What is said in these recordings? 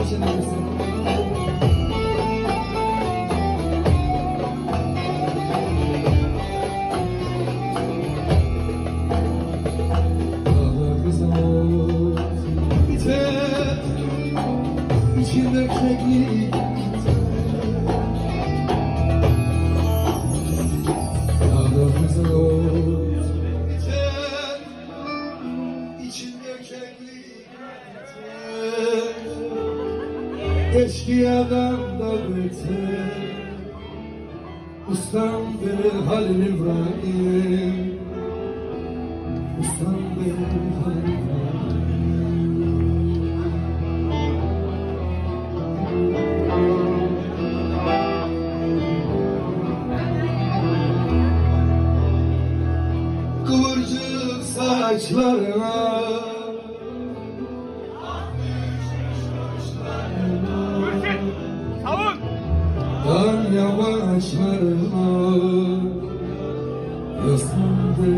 biter İçimde keklik. İçimde keklik Eşkıyadan da beter Ustamdır Halil İbrahim. Ustamdır Halil İbrahim. Kıvırcık saçlarına Dan yamaçlarına Yaslandı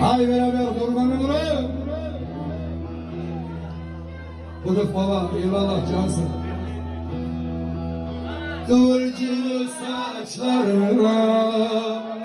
Hay beraber kurbanı vurun Bulduk baba eyvallah cansın. Kıvırcık saçlarına